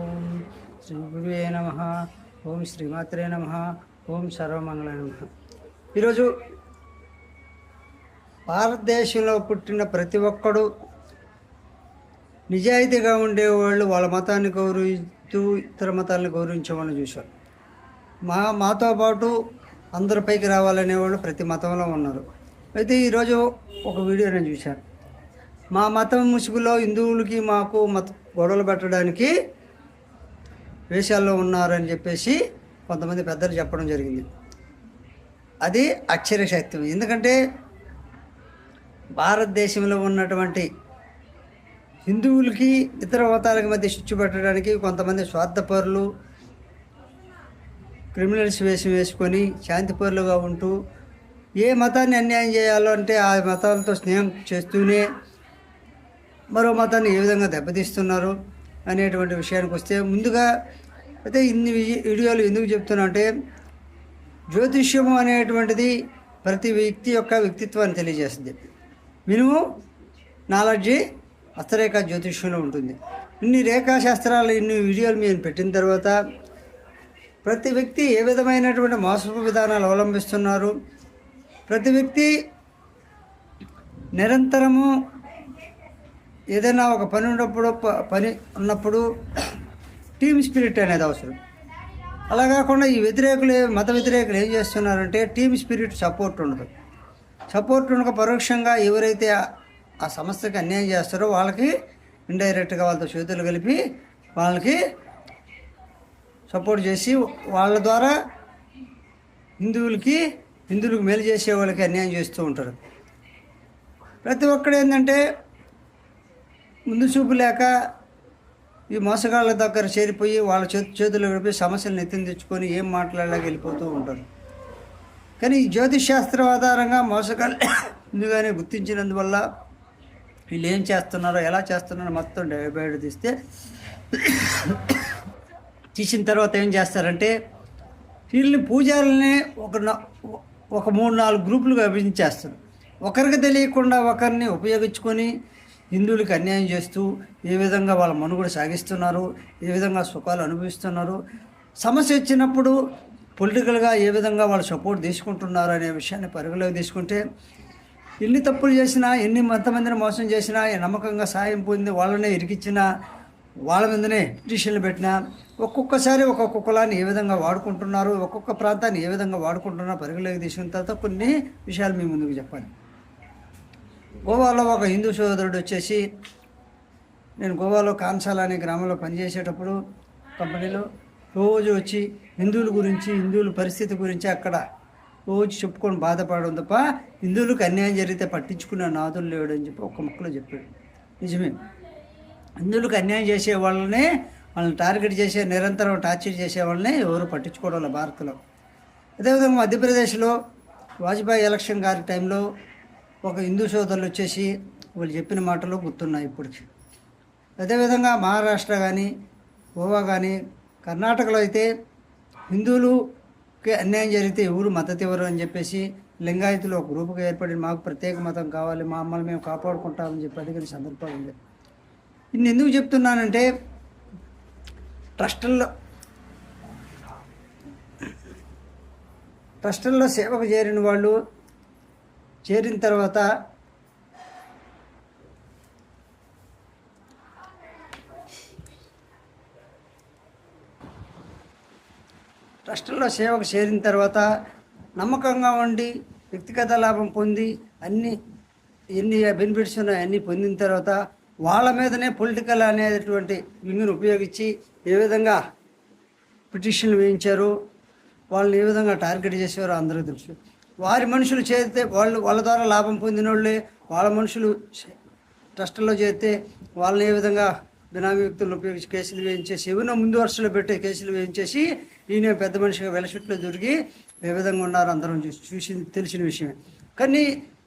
ఓం శ్రీ గురువే నమ. ఓం శ్రీమాత్రే నమ. ఓం సర్వమంగళ నమ. ఈరోజు భారతదేశంలో పుట్టిన ప్రతి ఒక్కడు నిజాయితీగా ఉండేవాళ్ళు వాళ్ళ మతాన్ని గౌరవిస్తూ ఇతర మతాలను గౌరవించమని చూశారు. మా మాతో పాటు అందరి పైకి రావాలనేవాళ్ళు ప్రతి మతంలో ఉన్నారు. అయితే ఈరోజు ఒక వీడియో నేను చూశాను. మా మతం ముసుగులో హిందువులకి మాకు మత గొడవలు పెట్టడానికి వేషాల్లో ఉన్నారని చెప్పేసి కొంతమంది పెద్దలు చెప్పడం జరిగింది. అది అక్షరశక్తి ఎందుకంటే భారతదేశంలో ఉన్నటువంటి హిందువులకి ఇతర మతాలకు మధ్య చిచ్చు పెట్టడానికి కొంతమంది స్వార్థపరులు క్రిమినల్స్ వేషం వేసుకొని శాంతిపరులుగా ఉంటూ ఏ మతాన్ని అన్యాయం చేయాలో అంటే ఆ మతాలతో స్నేహం చేస్తూనే మరో మతాన్ని ఏ విధంగా దెబ్బతీస్తున్నారు అనేటువంటి విషయానికి వస్తే ముందుగా అయితే ఇన్ని వీడియోలు ఎందుకు చెప్తున్నా అంటే జ్యోతిష్యము అనేటువంటిది ప్రతి వ్యక్తి యొక్క వ్యక్తిత్వాన్ని తెలియజేస్తుంది. మినిమం నాలెడ్జి హస్తరేఖ జ్యోతిష్యంలో ఉంటుంది. ఇన్ని రేఖాశాస్త్రాలు ఇన్ని వీడియోలు మేము పెట్టిన తర్వాత ప్రతి వ్యక్తి ఏ విధమైనటువంటి మోసపు విధానాలు అవలంబిస్తున్నారు? ప్రతి వ్యక్తి నిరంతరము ఏదైనా ఒక పని ఉన్నప్పుడు ప- పని ఉన్నప్పుడు టీమ్ స్పిరిట్ అనేది అవసరం. అలా కాకుండా ఈ వ్యతిరేకులు మత వ్యతిరేకులు ఏం చేస్తున్నారంటే టీమ్ స్పిరిట్ సపోర్ట్ ఉండదు. సపోర్ట్ ఉండక పరోక్షంగా ఎవరైతే ఆ- ఆ సంస్థకి అన్యాయం చేస్తారో వాళ్ళకి ఇండైరెక్ట్గా వాళ్ళతో చేతులు కలిపి వాళ్ళకి సపోర్ట్ చేసి వాళ్ళ ద్వారా హిందువులకి హిందువులకు మేలు చేసే వాళ్ళకి అన్యాయం చేస్తూ ఉంటారు. ప్రతి ఒక్కడు ఏంటంటే ముందు చూపు లేక ఈ మోసగాళ్ళ దగ్గర చేరిపోయి వాళ్ళ చేతు చేతులు గడిపి సమస్యలను ఎత్తిన తెచ్చుకొని ఏం మాట్లాడలేక వెళ్ళిపోతూ ఉంటారు. కానీ ఈ జ్యోతిష్ శాస్త్రం ఆధారంగా మోసగాళ్ళు ముందుగానే గుర్తించినందువల్ల వీళ్ళు ఏం చేస్తున్నారో ఎలా చేస్తున్నారో మొత్తం బయట తీస్తే తీసిన తర్వాత ఏం చేస్తారంటే వీళ్ళని పూజారులని ఒక న- ఒక మూడు నాలుగు గ్రూపులుగా విభజించేస్తారు. ఒకరికి తెలియకుండా ఒకరిని ఉపయోగించుకొని హిందువులకు అన్యాయం చేస్తూ ఏ విధంగా వాళ్ళ మనుగడ సాగిస్తున్నారు ఏ విధంగా సుఖాలు అనుభవిస్తున్నారు సమస్య వచ్చినప్పుడు పొలిటికల్గా ఏ విధంగా వాళ్ళు సపోర్ట్ తీసుకుంటున్నారు అనే విషయాన్ని పరిగణలోకి తీసుకుంటే ఎన్ని తప్పులు చేసినా ఎన్ని ఎంతమందిని మోసం చేసినా నమ్మకంగా సాయం పొంది వాళ్ళనే ఇరికిచ్చినా వాళ్ళ మీదనే పిటిషన్లు పెట్టినా ఒక్కొక్కసారి ఒక్కొక్క కులాన్ని ఏ విధంగా వాడుకుంటున్నారు ఒక్కొక్క ప్రాంతాన్ని ఏ విధంగా వాడుకుంటున్నారో పరిగణలోకి తీసుకున్న తర్వాత కొన్ని విషయాలు మీ ముందుకు చెప్పాలి. గోవాలో ఒక హిందూ సోదరుడు వచ్చేసి నేను గోవాలో కాన్సాల అనే గ్రామంలో పనిచేసేటప్పుడు కంపెనీలో రోజు వచ్చి హిందువుల గురించి హిందువుల పరిస్థితి గురించి అక్కడ రోజు చెప్పుకొని బాధపడడం తప్ప హిందువులకు అన్యాయం జరిగితే పట్టించుకున్న నాదులు లేడు అని చెప్పి ఒక ముక్కలో చెప్పాడు. నిజమే. హిందువులకు అన్యాయం చేసే వాళ్ళని వాళ్ళని టార్గెట్ చేసే నిరంతరం టార్చర్ చేసే వాళ్ళని ఎవరు పట్టించుకోవడం భారత్లో. అదేవిధంగా మధ్యప్రదేశ్లో వాజ్పేయి ఎలక్షన్ గారి టైంలో ఒక హిందూ సోదరులు వచ్చేసి వాళ్ళు చెప్పిన మాటలు గుర్తున్నాయి ఇప్పటికి. అదేవిధంగా మహారాష్ట్ర కానీ గోవా కానీ కర్ణాటకలో అయితే హిందువులుకి అన్యాయం జరిగితే ఎవరు మద్దతు ఇవ్వరు అని చెప్పేసి లింగాయతులు ఒక గ్రూపుగా ఏర్పడి మాకు ప్రత్యేక మతం కావాలి మా మమ్మల్ని మేము కాపాడుకుంటామని చెప్పి అడిగిన సందర్భాలు ఉంది. ఇన్ని ఎందుకు చెప్తున్నానంటే ట్రస్టుల్లో ట్రస్టుల్లో సేవకు చేరిన వాళ్ళు చేరిన తర్వాత ట్రస్టుల్లో సేవకు చేరిన తర్వాత నమ్మకంగా ఉండి వ్యక్తిగత లాభం పొంది అన్ని ఎన్ని బెనిఫిట్స్ ఉన్నాయో అన్నీ పొందిన తర్వాత వాళ్ళ మీదనే పొలిటికల్ అనేటువంటి వింగ్ను ఉపయోగించి ఏ విధంగా పిటిషన్లు వేయించారు వాళ్ళని ఏ విధంగా టార్గెట్ చేసేవారో అందరికీ తెలుసు. వారి మనుషులు చేరితే వాళ్ళు వాళ్ళ ద్వారా లాభం పొందిన వాళ్ళే వాళ్ళ మనుషులు ట్రస్టుల్లో చేరితే వాళ్ళని ఏ విధంగా బినామీ వ్యక్తులను ఉపయోగించి కేసులు వేయించేసి ఎవరినో ముందు వరుసలో పెట్టే కేసులు వేయించేసి ఈయన పెద్ద మనిషిగా వెలసిట్లో దొరికి ఏ విధంగా ఉన్నారో అందరం చూసి చూసి తెలిసిన విషయమే. కానీ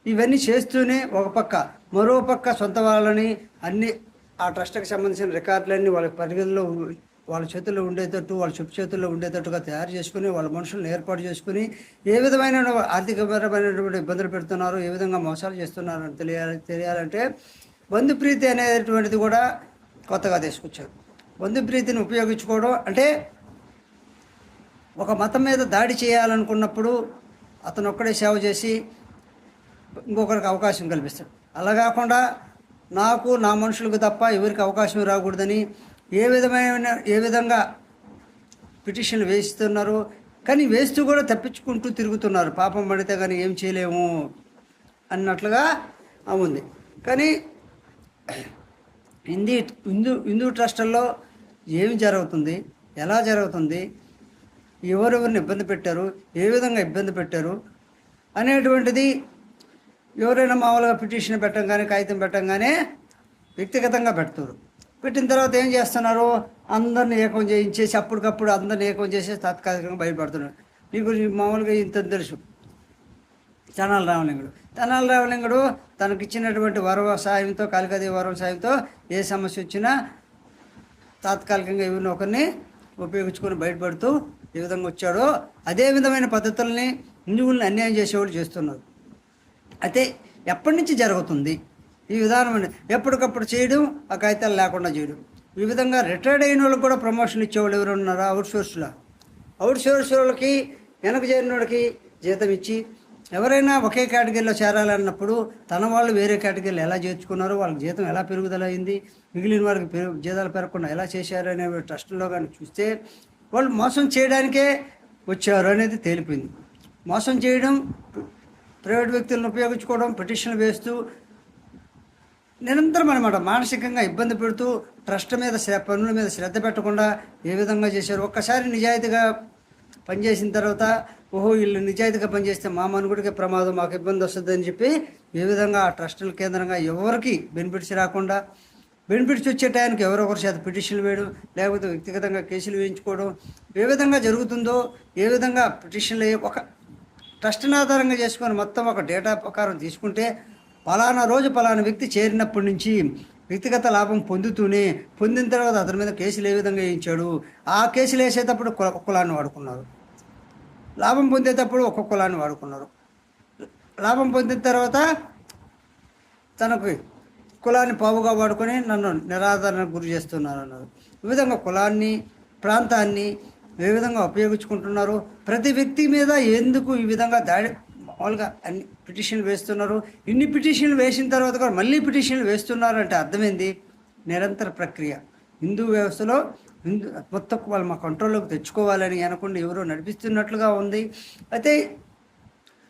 ఇవన్నీ చేస్తూనే ఒక పక్క మరో పక్క సొంత వాళ్ళని అన్ని ఆ ట్రస్ట్కి సంబంధించిన రికార్డులన్నీ వాళ్ళ పరిగణలో వాళ్ళ చేతుల్లో ఉండేటట్టు వాళ్ళ చెప్పు చేతుల్లో ఉండేటట్టుగా తయారు చేసుకుని వాళ్ళ మనుషులను ఏర్పాటు చేసుకుని ఏ విధమైన ఆర్థికపరమైనటువంటి ఇబ్బందులు పెడుతున్నారు ఏ విధంగా మోసాలు చేస్తున్నారు అని తెలియాలి తెలియాలంటే బంధుప్రీతి అనేటువంటిది కూడా కొత్తగా తీసుకొచ్చారు. బంధుప్రీతిని ఉపయోగించుకోవడం అంటే ఒక మతం మీద దాడి చేయాలనుకున్నప్పుడు అతను ఒక్కడే సేవ చేసి ఇంకొకరికి అవకాశం కల్పిస్తాడు. అలా కాకుండా నాకు నా మనుషులకు తప్ప ఎవరికి అవకాశం రాకూడదని ఏ విధమైన ఏ విధంగా పిటిషన్లు వేస్తున్నారు కానీ వేస్తూ కూడా తప్పించుకుంటూ తిరుగుతున్నారు. పాపం పడితే కానీ ఏం చేయలేము అన్నట్లుగా ఉంది. కానీ హిందీ హిందూ హిందూ ట్రస్టుల్లో ఏమి జరుగుతుంది? ఎలా జరుగుతుంది? ఎవరెవరిని ఇబ్బంది పెట్టారు? ఏ విధంగా ఇబ్బంది పెట్టారు? అనేటువంటిది ఎవరైనా మామూలుగా పిటిషన్ పెట్టంగానే కాగితం పెట్టంగానే వ్యక్తిగతంగా పెడతారు. పెట్టిన తర్వాత ఏం చేస్తున్నారు అందరిని ఏకం చేయించేసి అప్పటికప్పుడు అందరిని ఏకం చేసి తాత్కాలికంగా బయటపడుతున్నారు నీకు మామూలుగా ఇంత తెలుసు. తనాల రామలింగుడు. తనాల రామలింగుడు తనకిచ్చినటువంటి వరవ సాయంతో కాళికాదేవి వరవ సాయంతో ఏ సమస్య వచ్చినా తాత్కాలికంగా ఎవరిని ఒకరిని ఉపయోగించుకొని బయటపడుతూ ఏ విధంగా వచ్చాడో అదే విధమైన పద్ధతుల్ని హిందువుల్ని అన్యాయం చేసేవాళ్ళు చేస్తున్నారు. అయితే ఎప్పటి నుంచి జరుగుతుంది? ఈ విధానం ఎప్పటికప్పుడు చేయడం ఆ కాగితాలు లేకుండా చేయడం. ఈ విధంగా రిటైర్డ్ అయిన వాళ్ళకి కూడా ప్రమోషన్ ఇచ్చేవాళ్ళు ఎవరు ఉన్నారా? అవుట్ సోర్స్లో అవుట్ సోర్స్ వాళ్ళకి వెనక చేరిన వాళ్ళకి జీతం ఇచ్చి ఎవరైనా ఒకే కేటగిరీలో చేరాలన్నప్పుడు తన వాళ్ళు వేరే కేటగిరీలో ఎలా చేర్చుకున్నారో వాళ్ళకి జీతం ఎలా పెరుగుదల అయింది మిగిలిన వారికి పెరుగు జీతాలు పెరగకుండా ఎలా చేశారు అనే ట్రస్ట్లో కానీ చూస్తే వాళ్ళు మోసం చేయడానికే వచ్చారు అనేది తేలిపోయింది. మోసం చేయడం ప్రైవేట్ వ్యక్తులను ఉపయోగించుకోవడం పిటిషన్లు వేస్తూ నిరంతరం అనమాట మానసికంగా ఇబ్బంది పెడుతూ ట్రస్ట్ మీద పనుల మీద శ్రద్ధ పెట్టకుండా ఏ విధంగా చేశారు? ఒక్కసారి నిజాయితీగా పనిచేసిన తర్వాత ఓహో వీళ్ళు నిజాయితీగా పనిచేస్తే మా మనుగుడికి ప్రమాదం మాకు ఇబ్బంది వస్తుంది అని చెప్పి ఏ విధంగా ఆ ట్రస్టుల కేంద్రంగా ఎవరికి బెనిఫిట్స్ రాకుండా బెనిఫిట్స్ వచ్చే టైంకి ఎవరో ఒకరి చేత పిటిషన్లు వేయడం లేకపోతే వ్యక్తిగతంగా కేసులు వేయించుకోవడం ఏ విధంగా జరుగుతుందో ఏ విధంగా పిటిషన్లు ఒక ట్రస్ట్ని ఆధారంగా చేసుకొని మొత్తం ఒక డేటా ప్రకారం తీసుకుంటే పలానా రోజు పలానా వ్యక్తి చేరినప్పటి నుంచి వ్యక్తిగత లాభం పొందుతూనే పొందిన తర్వాత అతని మీద కేసులు ఏ విధంగా వేయించాడు? ఆ కేసులు వేసేటప్పుడు కుల కులాన్ని వాడుకున్నారు. లాభం పొందేటప్పుడు ఒక్కొక్క కులాన్ని వాడుకున్నారు. లాభం పొందిన తర్వాత తనకు కులాన్ని పావుగా వాడుకొని నన్ను నిరాదరణకు గురి చేస్తున్నారు అన్నారు ఈ విధంగా కులాన్ని ప్రాంతాన్ని ఏ విధంగా ఉపయోగించుకుంటున్నారు? ప్రతి వ్యక్తి మీద ఎందుకు ఈ విధంగా దాడి మామూలుగా అన్ని పిటిషన్లు వేస్తున్నారు. ఇన్ని పిటిషన్లు వేసిన తర్వాత కూడా మళ్ళీ పిటిషన్లు వేస్తున్నారు అంటే అర్థమైంది? నిరంతర ప్రక్రియ. హిందూ వ్యవస్థలో హిందూ మొత్తం వాళ్ళు మా కంట్రోల్లోకి తెచ్చుకోవాలని అనకుండా ఎవరో నడిపిస్తున్నట్లుగా ఉంది. అయితే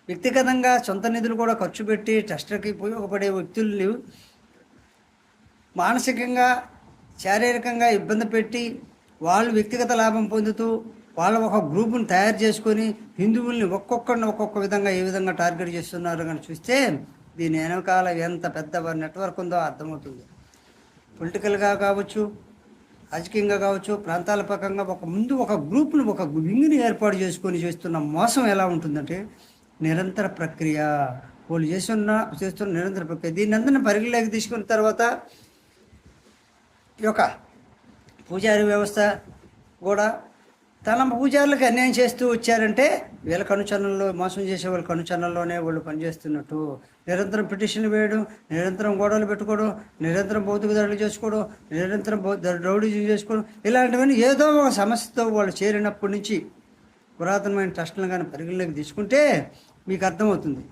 వ్యక్తిగతంగా సొంత నిధులు కూడా ఖర్చు పెట్టి ట్రస్ట్లకి ఉపయోగపడే వ్యక్తుల్ని మానసికంగా శారీరకంగా ఇబ్బంది పెట్టి వాళ్ళు వ్యక్తిగత లాభం పొందుతూ వాళ్ళ ఒక గ్రూపును తయారు చేసుకొని హిందువుల్ని ఒక్కొక్కరిని ఒక్కొక్క విధంగా ఏ విధంగా టార్గెట్ చేస్తున్నారు కానీ చూస్తే దీని వెనకాల ఎంత పెద్ద నెట్వర్క్ ఉందో అర్థమవుతుంది. పొలిటికల్గా కావచ్చు రాజకీయంగా కావచ్చు ప్రాంతాల పరంగా ఒక ముందు ఒక గ్రూప్ను ఒక వింగ్ని ఏర్పాటు చేసుకొని చేస్తున్న మోసం ఎలా ఉంటుందంటే నిరంతర ప్రక్రియ. వాళ్ళు చేస్తున్న చేస్తున్న నిరంతర ప్రక్రియ. దీన్ని అందరిని పరిగణలోకి తీసుకున్న తర్వాత ఈ యొక్క పూజారి వ్యవస్థ కూడా తన పూజారులకు అన్యాయం చేస్తూ వచ్చారంటే వీళ్ళ కనుచరణలో మోసం చేసే వాళ్ళ కనుచరణలోనే వాళ్ళు పనిచేస్తున్నట్టు. నిరంతరం పిటిషన్లు వేయడం నిరంతరం గొడవలు పెట్టుకోవడం నిరంతరం భౌతిక దాడులు చేసుకోవడం నిరంతరం రౌడీ చేసుకోవడం ఇలాంటివన్నీ ఏదో ఒక సమస్యతో వాళ్ళు చేరినప్పటి నుంచి పురాతనమైన ట్రస్టులను కానీ పరిగణలోకి తీసుకుంటే మీకు అర్థమవుతుంది.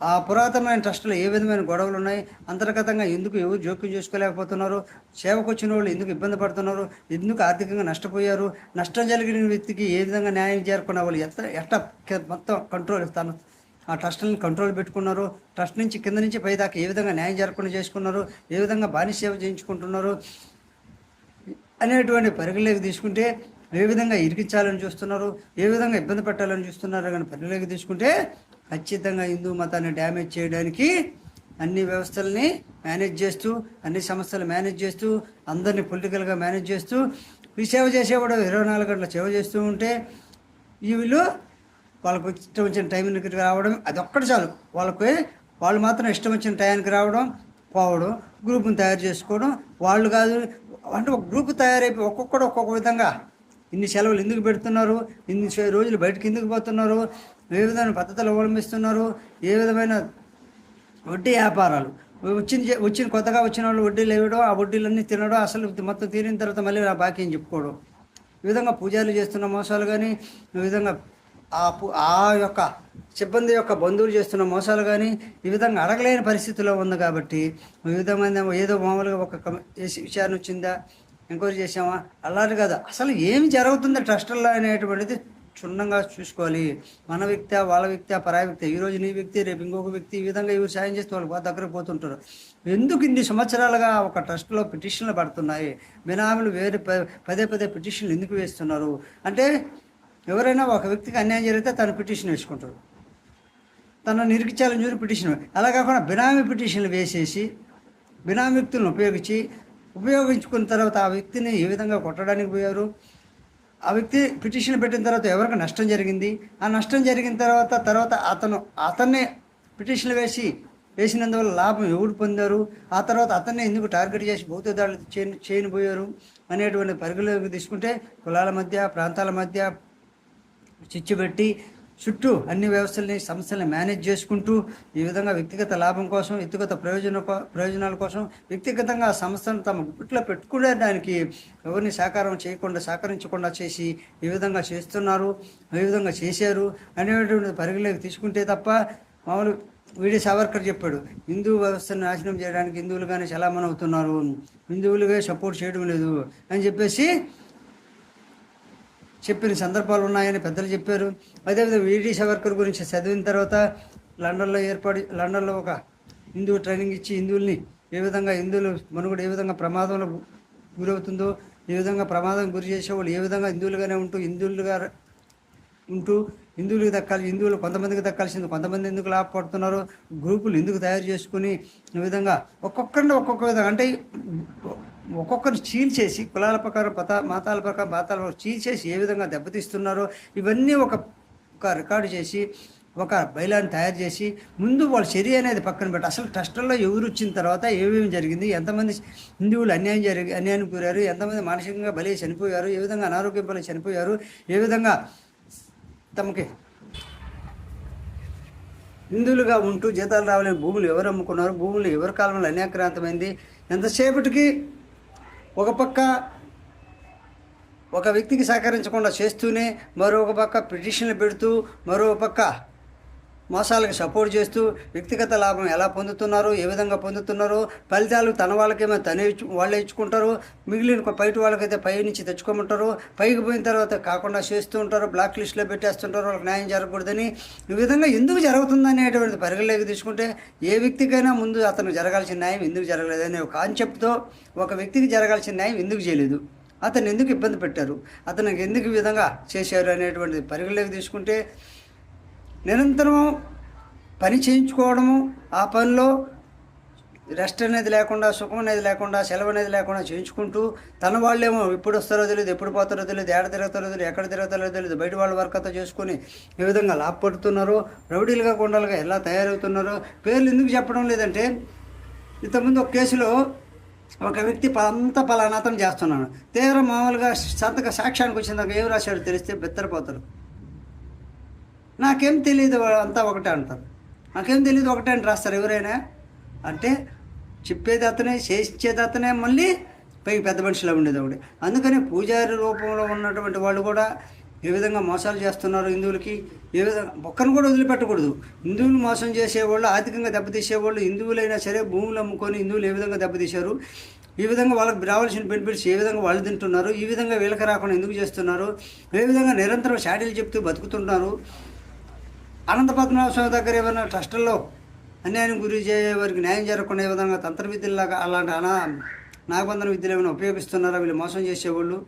ఆ పురాతనమైన ట్రస్టులో ఏ విధమైన గొడవలు ఉన్నాయి? అంతర్గతంగా ఎందుకు ఎవరు జోక్యం చేసుకోలేకపోతున్నారు? సేవకు వచ్చిన వాళ్ళు ఎందుకు ఇబ్బంది పడుతున్నారు? ఎందుకు ఆర్థికంగా నష్టపోయారు? నష్టం జరిగిన వ్యక్తికి ఏ విధంగా న్యాయం చేరుకున్న వాళ్ళు ఎత్త ఎట్ట మొత్తం కంట్రోల్ తను ఆ ట్రస్టులను కంట్రోల్ పెట్టుకున్నారు. ట్రస్ట్ నుంచి కింద నుంచి పై దాకా ఏ విధంగా న్యాయం జరగకుండా చేసుకున్నారు? ఏ విధంగా బానిసేవ చేయించుకుంటున్నారు? అనేటువంటి పరిగణలోకి తీసుకుంటే ఏ విధంగా ఇరికించాలని చూస్తున్నారు? ఏ విధంగా ఇబ్బంది పెట్టాలని చూస్తున్నారు? కానీ పరిగణలోకి తీసుకుంటే ఖచ్చితంగా హిందూ మతాన్ని డ్యామేజ్ చేయడానికి అన్ని వ్యవస్థల్ని మేనేజ్ చేస్తూ అన్ని సంస్థలు మేనేజ్ చేస్తూ అందరినీ పొలిటికల్గా మేనేజ్ చేస్తూ ఈ సేవ చేసేవాడు ఇరవై నాలుగు గంటల సేవ చేస్తూ ఉంటే ఈ వీళ్ళు వాళ్ళకు ఇష్టం వచ్చిన టైంకి రావడం అది ఒక్కటి చాలు. వాళ్ళకి వాళ్ళు మాత్రం ఇష్టం వచ్చిన టైంకి రావడం పోవడం గ్రూప్ని తయారు చేసుకోవడం వాళ్ళు కాదు అంటే ఒక గ్రూప్ తయారైపోయి ఒక్కొక్కడు ఒక్కొక్క విధంగా ఇన్ని సెలవులు ఎందుకు పెడుతున్నారు? ఇన్ని రోజులు బయటకు ఎందుకు పోతున్నారు? ఏ విధమైన పద్ధతులు అవలంబిస్తున్నారు? ఏ విధమైన వడ్డీ వ్యాపారాలు? వచ్చిన వచ్చిన కొత్తగా వచ్చిన వాళ్ళు వడ్డీలు వేయడం ఆ వడ్డీలన్నీ తినడం అసలు మొత్తం తీరిన తర్వాత మళ్ళీ నా బాకీ అని చెప్పుకోవడం. ఈ విధంగా పూజారులు చేస్తున్న మోసాలు కానీ ఈ విధంగా ఆ ఆ యొక్క సిబ్బంది యొక్క బంధువులు చేస్తున్న మోసాలు కానీ ఈ విధంగా అడగలేని పరిస్థితిలో ఉంది కాబట్టి ఈ విధమైన ఏదో మామూలుగా ఒక కమ- విచారణ వచ్చిందా? ఎంక్వైరీ చేసామా అలాంటి కాదు. అసలు ఏమి జరుగుతుంది ట్రస్టుల్లో అనేటువంటిది క్షుణ్ణంగా చూసుకోవాలి. మన వ్యక్తి వాళ్ళ వ్యక్తి పరాయి వ్యక్తి. ఈ నీ వ్యక్తి రేపు ఇంకొక వ్యక్తి ఈ విధంగా ఇవి సాయం చేస్తే వాళ్ళు బాగా దగ్గరకు పోతుంటారు. ఎందుకు ఇన్ని సంవత్సరాలుగా ఒక ట్రస్ట్లో పిటిషన్లు పడుతున్నాయి? బినామీలు వేరే పదే పదే పిటిషన్లు ఎందుకు వేస్తున్నారు? అంటే ఎవరైనా ఒక వ్యక్తికి అన్యాయం జరిగితే తను పిటిషన్ వేసుకుంటారు తన నిరికించాలని చూసి పిటిషన్ అలా కాకుండా బినామీ పిటిషన్లు వేసేసి బినామీ వ్యక్తులను ఉపయోగించి ఉపయోగించుకున్న తర్వాత ఆ వ్యక్తిని ఏ విధంగా కొట్టడానికి పోయారు? ఆ వ్యక్తి పిటిషన్ పెట్టిన తర్వాత ఎవరికి నష్టం జరిగింది? ఆ నష్టం జరిగిన తర్వాత తర్వాత అతను అతన్ని పిటిషన్లు వేసి వేసినందువల్ల లాభం ఎవరు పొందారు? ఆ తర్వాత అతన్ని ఎందుకు టార్గెట్ చేసి భౌతిక దాడులు చేయని చేయనిపోయారు? అనేటువంటి పరిగణలోకి తీసుకుంటే కులాల మధ్య ప్రాంతాల మధ్య చిచ్చు పెట్టి చుట్టూ అన్ని వ్యవస్థల్ని సంస్థల్ని మేనేజ్ చేసుకుంటూ ఈ విధంగా వ్యక్తిగత లాభం కోసం వ్యక్తిగత ప్రయోజన ప్రయోజనాల కోసం వ్యక్తిగతంగా ఆ సంస్థను తమ గుట్లో పెట్టుకునేదానికి ఎవరిని సహకారం చేయకుండా సహకరించకుండా చేసి ఈ విధంగా చేస్తున్నారు ఈ విధంగా చేశారు అనేటువంటి పరిగణలోకి తీసుకుంటే తప్ప మామూలు వీడి సావర్కర్ చెప్పాడు హిందూ వ్యవస్థను నాశనం చేయడానికి హిందువులుగానే చలామణి అవుతున్నారు హిందువులుగా సపోర్ట్ చేయడం లేదు అని చెప్పేసి చెప్పిన సందర్భాలు ఉన్నాయని పెద్దలు చెప్పారు. అదేవిధంగా వీడి సవర్కర్ గురించి చదివిన తర్వాత లండన్లో ఏర్పడి లండన్లో ఒక హిందూ ట్రైనింగ్ ఇచ్చి హిందువుల్ని ఏ విధంగా హిందువులు మనుగడ ఏ విధంగా ప్రమాదంలో గురవుతుందో ఏ విధంగా ప్రమాదం గురి చేసేవాళ్ళు ఏ విధంగా హిందువులుగానే ఉంటూ హిందువులుగా ఉంటూ హిందువులకు దక్కాలి హిందువులు కొంతమందికి దక్కాల్సింది కొంతమంది ఎందుకు లాభపడుతున్నారో గ్రూపులు ఎందుకు తయారు చేసుకుని ఈ విధంగా ఒక్కొక్కరిని ఒక్కొక్క విధంగా అంటే ఒక్కొక్కరు చీల్చేసి కులాల ప్రకారం పత మతాల ప్రకారం మతాల ప్రకారం చీల్చేసి ఏ విధంగా దెబ్బతీస్తున్నారో ఇవన్నీ ఒక ఒక రికార్డు చేసి ఒక బయలాన్ని తయారు చేసి ముందు వాళ్ళ చర్య అనేది పక్కన పెట్టి అసలు ట్రస్టుల్లో ఎవరు వచ్చిన తర్వాత ఏమేమి జరిగింది ఎంతమంది హిందువులు అన్యాయం జరిగి అన్యాయానికి గురారు ఎంతమంది మానసికంగా బలి చనిపోయారు ఏ విధంగా అనారోగ్యం బలి చనిపోయారు ఏ విధంగా తమకి హిందువులుగా ఉంటూ జీతాలు రావాలని భూములు ఎవరు అమ్ముకున్నారు భూములు ఎవరి కాలంలో అన్యాక్రాంతమైంది ఎంతసేపటికి ఒక పక్క ఒక వ్యక్తికి సహకరించకుండా చేస్తూనే మరొక పక్క పిటిషన్లు పెడుతూ మరో పక్క మోసాలకు సపోర్ట్ చేస్తూ వ్యక్తిగత లాభం ఎలా పొందుతున్నారో ఏ విధంగా పొందుతున్నారో ఫలితాలు తన వాళ్ళకేమో తనే వాళ్ళే ఇచ్చుకుంటారు మిగిలిన బయట వాళ్ళకైతే పై నుంచి తెచ్చుకోమంటారు పైకి పోయిన తర్వాత కాకుండా చేస్తూ ఉంటారు బ్లాక్ లిస్ట్లో పెట్టేస్తుంటారు వాళ్ళకి న్యాయం జరగకూడదని. ఈ విధంగా ఎందుకు జరుగుతుంది అనేటువంటి పరిగణలోకి తీసుకుంటే ఏ వ్యక్తికైనా ముందు అతను జరగాల్సిన న్యాయం ఎందుకు జరగలేదనే ఒక కాన్సెప్ట్తో ఒక వ్యక్తికి జరగాల్సిన న్యాయం ఎందుకు చేయలేదు? అతను ఎందుకు ఇబ్బంది పెట్టారు? అతనికి ఎందుకు ఈ విధంగా చేశారు అనేటువంటి పరిగణలోకి తీసుకుంటే నిరంతరం పని చేయించుకోవడము ఆ పనిలో రెస్ట్ అనేది లేకుండా సుఖం అనేది లేకుండా సెలవు అనేది లేకుండా చేయించుకుంటూ తన వాళ్ళేమో ఎప్పుడు వస్తారో తెలియదు ఎప్పుడు పోతారో తెలియదు ఎక్కడ తిరుగుతారో తెలియదు ఎక్కడ తిరుగుతారో తెలియదు బయట వాళ్ళ వర్క్ అంతా చేసుకుని ఏ విధంగా లాభపడుతున్నారో రౌడీలుగా కొండలుగా ఎలా తయారవుతున్నారో పేర్లు ఎందుకు చెప్పడం లేదంటే ఇంతకుముందు ఒక కేసులో ఒక వ్యక్తి అంతా పలానా చేస్తున్నాను తీవ్ర మామూలుగా సంతక సాక్ష్యానికి వచ్చిన ఏం రాశాడు తెలిస్తే బెత్తరపోతారు. నాకేం తెలియదు అంతా ఒకటే అంటారు. నాకేం తెలియదు ఒకటే అని రాస్తారు ఎవరైనా. అంటే చెప్పేది అతనే చేసేది అతనే మళ్ళీ పైకి పెద్ద మనిషిలా ఉండేది ఒకటి అందుకని పూజారి రూపంలో ఉన్నటువంటి వాళ్ళు కూడా ఏ విధంగా మోసాలు చేస్తున్నారు హిందువులకి ఏ విధంగా ఒక్కరిని కూడా వదిలిపెట్టకూడదు. హిందువులు మోసం చేసేవాళ్ళు ఆర్థికంగా దెబ్బతీసేవాళ్ళు హిందువులైనా సరే భూములు అమ్ముకొని హిందువులు ఏ విధంగా దెబ్బతీశారు? ఈ విధంగా వాళ్ళకి రావాల్సిన బెనిఫిట్స్ ఏ విధంగా వాళ్ళు తింటున్నారు? ఈ విధంగా వీళ్ళకి రాకుండా ఎందుకు చేస్తున్నారు? ఏ విధంగా నిరంతరం షాడీలు చెప్తూ బతుకుతున్నారు? అనంత పద్మనాభ స్వామి దగ్గర ఏమైనా ట్రస్టుల్లో అన్యాయం గురి చేయ వారికి న్యాయం జరగకుండా ఏ విధంగా తంత్ర విద్యలాగా అలాంటి అనా నాగబంధన విద్యలు ఏమైనా ఉపయోగిస్తున్నారా? వీళ్ళు మోసం చేసేవాళ్ళు.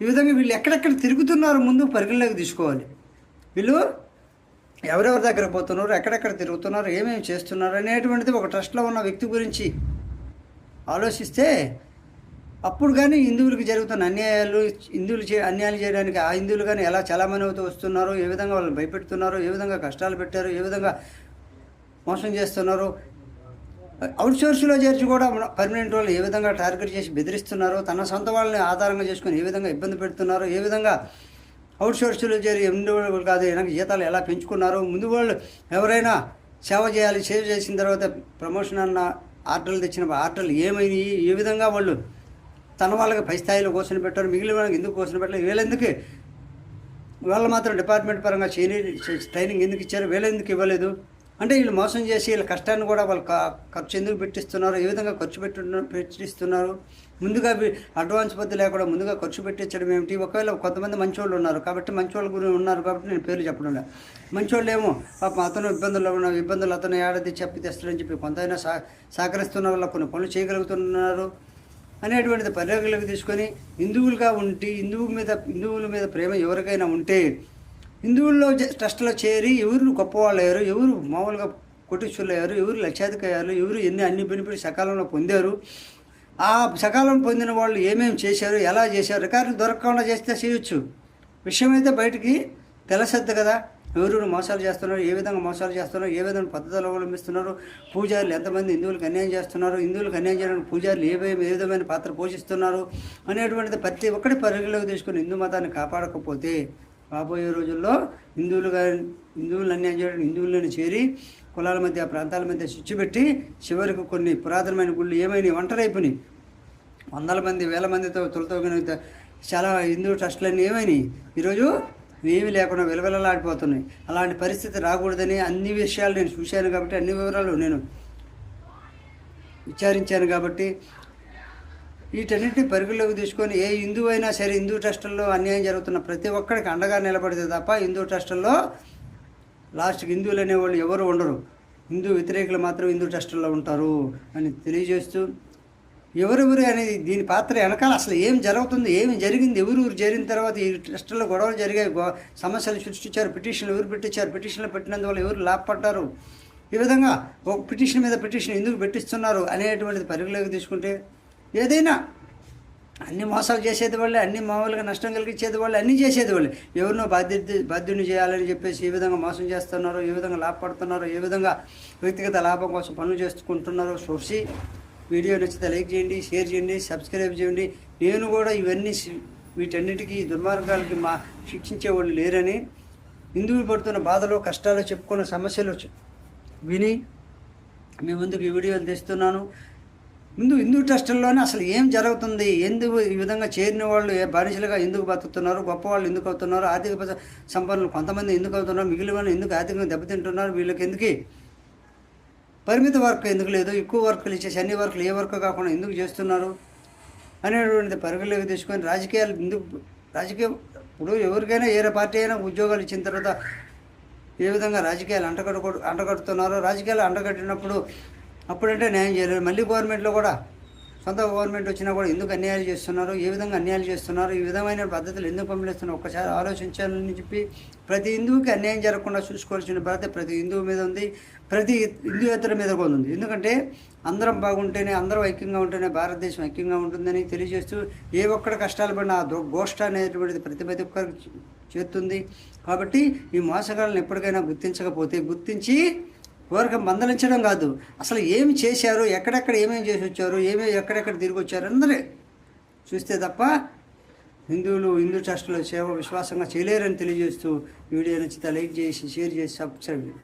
ఈ విధంగా వీళ్ళు ఎక్కడెక్కడ తిరుగుతున్నారో ముందు పరిగణలోకి తీసుకోవాలి. వీళ్ళు ఎవరెవరి దగ్గర పోతున్నారు ఎక్కడెక్కడ తిరుగుతున్నారు ఏమేమి చేస్తున్నారు అనేటువంటిది ఒక ట్రస్ట్లో ఉన్న వ్యక్తి గురించి ఆలోచిస్తే అప్పుడు కానీ హిందువులకు జరుగుతున్న అన్యాయాలు హిందువులు చే అన్యాయాలు చేయడానికి ఆ హిందువులు కానీ ఎలా చలామణి అవుతూ వస్తున్నారో ఏ విధంగా వాళ్ళని భయపెడుతున్నారో ఏ విధంగా కష్టాలు పెట్టారు ఏ విధంగా మోసం చేస్తున్నారో అవుట్సోర్స్లో చేర్చి కూడా పర్మనెంట్ వాళ్ళు ఏ విధంగా టార్గెట్ చేసి బెదిరిస్తున్నారో తన సొంత వాళ్ళని ఆధారంగా చేసుకొని ఏ విధంగా ఇబ్బంది పెడుతున్నారో ఏ విధంగా అవుట్సోర్స్లో చేరి ఎన్ని వాళ్ళు కాదు వెనక జీతాలు ఎలా పెంచుకున్నారో ముందు వాళ్ళు ఎవరైనా సేవ చేయాలి సేవ చేసిన తర్వాత ప్రమోషన్ అన్న ఆర్డర్లు తెచ్చిన ఆర్డర్లు ఏమైనాయి ఏ విధంగా వాళ్ళు తన వాళ్ళకి పై స్థాయిలో కూర్చొని పెట్టారు మిగిలిన వాళ్ళకి ఎందుకు కూర్చొని పెట్టలేదు? వీళ్ళెందుకు? వాళ్ళు మాత్రం డిపార్ట్మెంట్ పరంగా ట్రైనింగ్ ఎందుకు ఇచ్చారు? వీళ్ళు ఎందుకు ఇవ్వలేదు? అంటే వీళ్ళు మోసం చేసి వీళ్ళ కష్టాన్ని కూడా వాళ్ళు ఖర్చు ఎందుకు పెట్టిస్తున్నారు? ఏ విధంగా ఖర్చు పెట్టు పెట్టిస్తున్నారు? ముందుగా అడ్వాన్స్ పద్ధతి లేకుండా ముందుగా ఖర్చు పెట్టించడం ఏమిటి? ఒకవేళ కొంతమంది మంచోళ్ళు ఉన్నారు కాబట్టి మంచోళ్ళ గురించి ఉన్నారు కాబట్టి నేను పేర్లు చెప్పడం లేదు. మంచోళ్ళు ఏమో పాపం అతను ఇబ్బందుల్లో ఉన్న ఇబ్బందులు అతను ఏడాది చెప్పి తెస్తాడని చెప్పి కొంతైనా సహ సహకరిస్తున్న వల్ల కొన్ని పనులు చేయగలుగుతున్నారు. అనేటువంటిది పరిగణలోకి తీసుకొని హిందువులుగా ఉండి హిందువుల మీద హిందువుల మీద ప్రేమ ఎవరికైనా ఉంటే హిందువుల్లో ట్రస్ట్లో చేరి ఎవరు గొప్పవాళ్ళు అయ్యారు ఎవరు మామూలుగా కోటీశ్వరులు అయ్యారు ఎవరు లక్షాధికారులు ఎవరు ఎన్ని అన్ని బెనిఫిట్స్ సకాలంలో పొందారు ఆ సకాలం పొందిన వాళ్ళు ఏమేమి చేశారు ఎలా చేశారు రికార్డులు దొరకకుండా చేస్తే చేయొచ్చు. విషయం అయితే బయటికి తెలుసద్దు కదా. ఎవరు మోసాలు చేస్తున్నారు ఏ విధంగా మోసాలు చేస్తున్నారు ఏ విధంగా పద్ధతులు అవలంబిస్తున్నారు పూజారులు ఎంతమంది హిందువులకు అన్యాయం చేస్తున్నారు హిందువులకు అన్యాయం చేయడానికి పూజారులు ఏ ఏ విధమైన పాత్ర పోషిస్తున్నారు అనేటువంటిది ప్రతి ఒక్కటి పరిగణలోకి తీసుకుని హిందూ మతాన్ని కాపాడకపోతే రాబోయే రోజుల్లో హిందువులు హిందువులను అన్యాయం చేయడం హిందువులను చేరి కులాల మధ్య ప్రాంతాల మధ్య స్విచ్ పెట్టి చివరికి కొన్ని పురాతనమైన గుళ్ళు ఏమైనా ఒంటరైపోయినాయి. వందల మంది వేల మందితో తొలతోగిన చాలా హిందూ ట్రస్టులన్నీ ఏమైనాయి. ఈరోజు ఏమీ లేకుండా విలవిలలాడిపోతున్నాయి. అలాంటి పరిస్థితి రాకూడదని అన్ని విషయాలు నేను చూశాను కాబట్టి అన్ని వివరాలు నేను విచారించాను కాబట్టి వీటన్నిటిని పరిగణలోకి తీసుకొని ఏ హిందువు అయినా సరే హిందూ ట్రస్టుల్లో అన్యాయం జరుగుతున్న ప్రతి ఒక్కరికి అండగా నిలబడితే తప్ప హిందూ ట్రస్టుల్లో లాస్ట్కి హిందువులు అనేవాళ్ళు ఎవరు ఉండరు. హిందూ వ్యతిరేకులు మాత్రం హిందూ ట్రస్టుల్లో ఉంటారు అని తెలియజేస్తూ ఎవరెవరు అనేది దీని పాత్ర వెనకాల అసలు ఏం జరుగుతుంది ఏమి జరిగింది ఎవరు జరిగిన తర్వాత ఈ ట్రస్టుల్లో గొడవలు జరిగాయి సమస్యలు సృష్టించారు పిటిషన్లు ఎవరు పెట్టించారు పిటిషన్లు పెట్టినందువల్ల ఎవరు లాభపడ్డారు? ఈ విధంగా ఒక పిటిషన్ మీద పిటిషన్ ఎందుకు పెట్టిస్తున్నారు అనేటువంటిది పరిగణలోకి తీసుకుంటే ఏదైనా అన్ని మోసాలు చేసేది వాళ్ళే అన్ని మామూలుగా నష్టం కలిగించేది వాళ్ళే అన్నీ చేసేది వాళ్ళే. ఎవరినో బాధ్యత బాధ్యుని చేయాలని చెప్పేసి ఏ విధంగా మోసం చేస్తున్నారో ఏ విధంగా లాభపడుతున్నారో ఏ విధంగా వ్యక్తిగత లాభం కోసం పనులు చేసుకుంటున్నారో చూసి వీడియో నచ్చితే లైక్ చేయండి షేర్ చేయండి సబ్స్క్రైబ్ చేయండి. నేను కూడా ఇవన్నీ వీటన్నిటికీ దుర్మార్గాలకి మా శిక్షించే వాళ్ళు లేరని హిందువులు పడుతున్న బాధలు కష్టాలు చెప్పుకున్న సమస్యలు విని మీ ముందుకు ఈ వీడియోలు తెస్తున్నాను. ముందు హిందూ ట్రస్టుల్లోనే అసలు ఏం జరుగుతుంది? ఎందుకు ఈ విధంగా చేరిన వాళ్ళు ఏ బానిసలుగా ఎందుకు బతుకుతున్నారు? గొప్ప వాళ్ళు ఎందుకు అవుతున్నారు? ఆర్థిక సంపన్నులు కొంతమంది ఎందుకు అవుతున్నారు? మిగిలిన ఎందుకు ఆర్థికంగా దెబ్బతింటున్నారు? వీళ్ళకి ఎందుకు పరిమిత వర్క్ ఎందుకు లేదు? ఎక్కువ వర్కులు ఇచ్చేసి అన్ని వర్కులు ఏ వర్క్ కాకుండా ఎందుకు చేస్తున్నారు? అనేటువంటి పరిగణలోకి తీసుకొని రాజకీయాలు ఎందుకు రాజకీయం? ఇప్పుడు ఎవరికైనా ఏ పార్టీ అయినా ఉద్యోగాలు ఇచ్చిన తర్వాత ఏ విధంగా రాజకీయాలు అంటగడు అంటగడుతున్నారో రాజకీయాలు అంటగట్టినప్పుడు అప్పుడంటే న్యాయం చేయలేదు మళ్ళీ గవర్నమెంట్లో కూడా సొంత గవర్నమెంట్ వచ్చినా కూడా ఎందుకు అన్యాయాలు చేస్తున్నారు? ఏ విధంగా అన్యాయాలు చేస్తున్నారు? ఈ విధమైన పద్ధతులు ఎందుకు పంపిస్తున్నారు ఒకసారి ఆలోచించాలని చెప్పి ప్రతి హిందువుకి అన్యాయం జరగకుండా చూసుకోవాల్సిన బాధ్యత ప్రతి హిందువు మీద ఉంది. ప్రతి హిందూయేతర మీద కూడా ఉంది. ఎందుకంటే అందరం బాగుంటేనే అందరం ఐక్యంగా ఉంటేనే భారతదేశం ఐక్యంగా ఉంటుందని తెలియజేస్తూ ఏ ఒక్కడ కష్టాలు పడినా ఆ దో- గోష్ఠ అనేటువంటిది ప్రతి ప్రతి ఒక్కరికి చేస్తుంది కాబట్టి ఈ మోసగాళ్ళని ఎప్పటికైనా గుర్తించకపోతే గుర్తించి ఊరికి మందలించడం కాదు. అసలు ఏమి చేశారు? ఎక్కడెక్కడ ఏమేమి చేసి వచ్చారు? ఏమేమి ఎక్కడెక్కడ తిరిగి వచ్చారు? అందరే చూస్తే తప్ప హిందువులు హిందూ ట్రస్టులో సేవ విశ్వాసంగా చేయలేరని తెలియజేస్తూ వీడియో నచ్చితే లైక్ చేసి షేర్ చేసి సబ్స్క్రైబ్